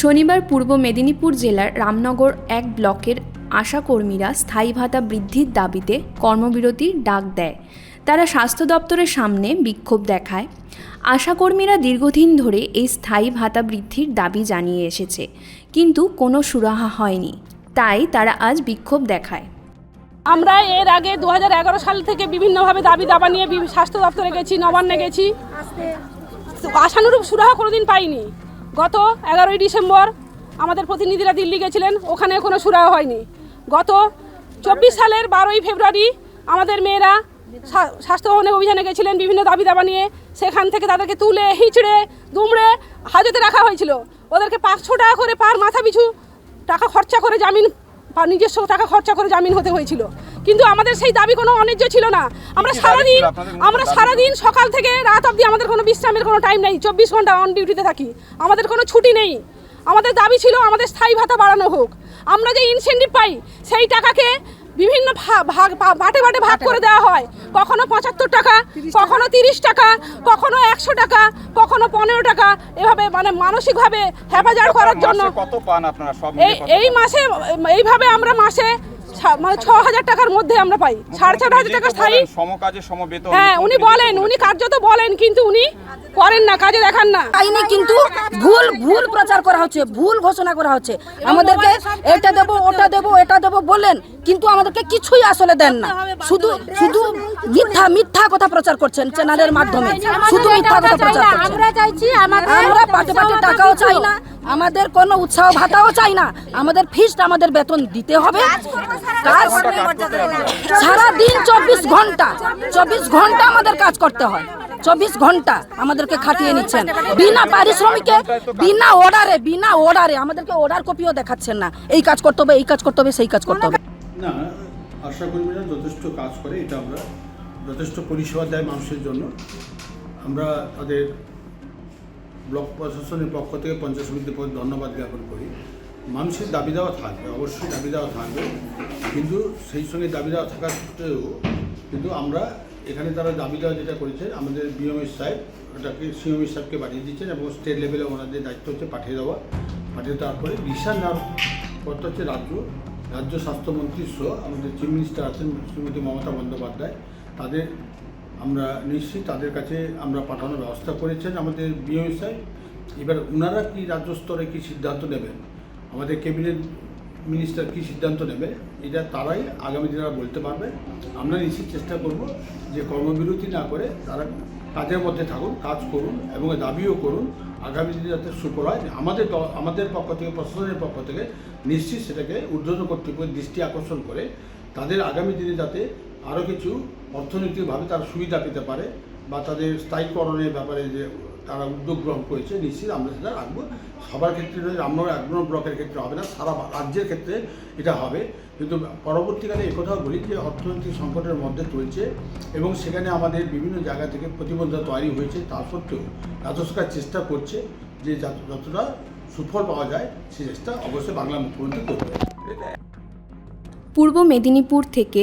শনিবার পূর্ব মেদিনীপুর জেলার রামনগর এক ব্লকের আশাকর্মীরা স্থায়ী ভাতা বৃদ্ধির দাবিতে কর্মবিরতির ডাক দেয়। তারা স্বাস্থ্য দপ্তরের সামনে বিক্ষোভ দেখায়। আশাকর্মীরা দীর্ঘদিন ধরে এই স্থায়ী ভাতা বৃদ্ধির দাবি জানিয়ে এসেছে কিন্তু কোনো সুরাহা হয়নি। তাই তারা আজ বিক্ষোভ দেখায়। আমরা এর আগে দু হাজার এগারো সাল থেকে বিভিন্নভাবে দাবি দাবা নিয়ে স্বাস্থ্য দপ্তরে গেছি নবান্নে গেছি। আশানুরূপ সুরাহা কোনোদিন পাইনি। গত এগারোই ডিসেম্বর আমাদের প্রতিনিধিরা দিল্লি গেছিলেন, ওখানে কোনো সুরাহা হয়নি। গত চব্বিশ সালের বারোই ফেব্রুয়ারি আমাদের মেয়েরা স্বা- স্বাস্থ্য অভিযানে গেছিলেন, বিভিন্ন দাবি দাবা নিয়ে। সেখান থেকে তাদেরকে তুলে, হিঁচড়ে, দুমড়ে হাজতে রাখা হয়েছিল। ওদেরকে পাঁচশো টাকা করে পার মাথা পিছু টাকা খরচা করে জামিন নিজস্ব টাকা খরচা করে জামিন হতে হয়েছিল। কিন্তু আমাদের সেই দাবি কোনো অন্যায্য ছিল না। আমরা সারাদিন আমরা সারাদিন সকাল থেকে রাত অবধি আমাদের কোনো বিশ্রামের কোনো টাইম নেই। চব্বিশ ঘণ্টা অন ডিউটিতে থাকি। আমাদের কোনো ছুটি নেই। আমাদের দাবি ছিল আমাদের স্থায়ী ভাতা বাড়ানো হোক। আমরা যে ইনসেন্টিভ পাই সেই টাকাকে বিভিন্ন ভা- ভাগ বাটে বাটে ভাগ করে দেওয়া হয়। কখনো পঁচাত্তর টাকা কখনো তিরিশ টাকা কখনো একশো টাকা কখনো পনেরো টাকা। এভাবে মানে মানসিকভাবে হেফাজত করার জন্য মাসে কত পান আপনারা সব এই এই মাসে এইভাবে আমরা মাসে মানে ছ হাজার টাকার মধ্যে আমরা পাই। সাড়ে চার হাজার টাকা স্থায়ী। সমকাজে সমবেতন হ্যাঁ উনি বলেন উনি কার্যত বলেন কিন্তু উনি করেন না কাজে দেখান না। পাইনি কিন্তু ভুল ভুল প্রচার করা হচ্ছে ভুল ঘোষণা করা হচ্ছে। আমাদেরকে এটা দেব ওটা দেব এটা দেব বলেন কিন্তু আমাদেরকে কিছুই আসলে দেন না। শুধু শুধু মিথ্যা মিথ্যা কথা প্রচার করছেন চ্যানেলের মাধ্যমে। শুধু মিথ্যা কথা প্রচার করছেন। আমরা চাইছি আমরা পাটে পাটে টাকাও চাই না। আমাদের কোনো উৎসাহ ভাতাও চাই না। আমাদের ফিস্ট আমাদের বেতন দিতে হবে। কাজ সারা দিন। চব্বিশ ঘণ্টা চব্বিশ ঘণ্টা আমাদের কাজ করতে হয়। চব্বিশ ঘণ্টা আমাদেরকে খাটিয়ে নিচ্ছেন। বিনা পারিশ্রমিকে বিনা অর্ডারে বিনা অর্ডারে আমাদেরকে অর্ডার কপিও দেখাচ্ছেন না। এই কাজ করতে হবে এই কাজ করতে হবে সেই কাজ করতে হবে। না আশা কর্মীরা যথেষ্ট কাজ করে এটা আমরা যথেষ্ট পরিষেবা দেয় মানুষের জন্য। আমরা তাদের ব্লক প্রশাসনের পক্ষ থেকে পঞ্চায়েত সমিতির প্রতি ধন্যবাদ জ্ঞাপন করি। মানুষের দাবি দেওয়া থাকবে, অবশ্যই দাবি দেওয়া থাকবে। কিন্তু সেই সঙ্গে দাবি দেওয়া থাকা সত্ত্বেও কিন্তু আমরা এখানে তারা দাবি দেওয়া যেটা করেছে, আমাদের বিএমএস সাহেব, ওটাকে সিএমএস সাহেবকে পাঠিয়ে দিচ্ছেন এবং স্টেট লেভেলে ওনাদের দায়িত্ব হচ্ছে পাঠিয়ে দেওয়া, পাঠিয়ে দেওয়ার পরে নেওয়ার কথা হচ্ছে রাজ্য রাজ্য স্বাস্থ্যমন্ত্রী সহ আমাদের চিফ মিনিস্টার আছেন শ্রীমতী মমতা বন্দ্যোপাধ্যায়। তাদের আমরা নিশ্চিত তাদের কাছে আমরা পাঠানোর ব্যবস্থা করেছেন আমাদের বিএমএস সাহেব এবার ওনারা কি রাজ্য স্তরে কী সিদ্ধান্ত নেবেন আমাদের ক্যাবিনেট মিনিস্টার কী সিদ্ধান্ত নেবে? এটা তারাই আগামী দিনে বলতে পারবে। আমরা নিশ্চিত চেষ্টা করব যে কর্মবিরতি না করে তারা কাজের মধ্যে থাকুন, কাজ করুন এবং দাবিও করুন আগামী দিনে যাতে সুফল হয়। আমাদের আমাদের পক্ষ থেকে, প্রশাসনের পক্ষ থেকে নিশ্চিত সেটাকে ঊর্ধ্বতন কর্তৃপক্ষের দৃষ্টি আকর্ষণ করে তাদের আগামী দিনে যাতে আরও কিছু অর্থনৈতিকভাবে তারা সুবিধা পেতে পারে বা তাদের স্থায়ীকরণের ব্যাপারে যে তারা উদ্যোগ গ্রহণ করেছে, নিশ্চিত আমরা সেটা রাখব। সবার ক্ষেত্রে নয়, আমরা এক ব্লকের ক্ষেত্রে হবে না, সারা রাজ্যের ক্ষেত্রে এটা হবে। কিন্তু পরবর্তীকালে একথাও বলি যে অর্থনৈতিক সংকটের মধ্যে চলছে এবং সেখানে আমাদের বিভিন্ন জায়গা থেকে প্রতিবন্ধকতা তৈরি হয়েছে। তা সত্ত্বেও রাজ্য সরকার চেষ্টা করছে যে যতটা সুফল পাওয়া যায় সেই চেষ্টা অবশ্যই বাংলা মুখ্যমন্ত্রী করবে। পূর্ব মেদিনীপুর থেকে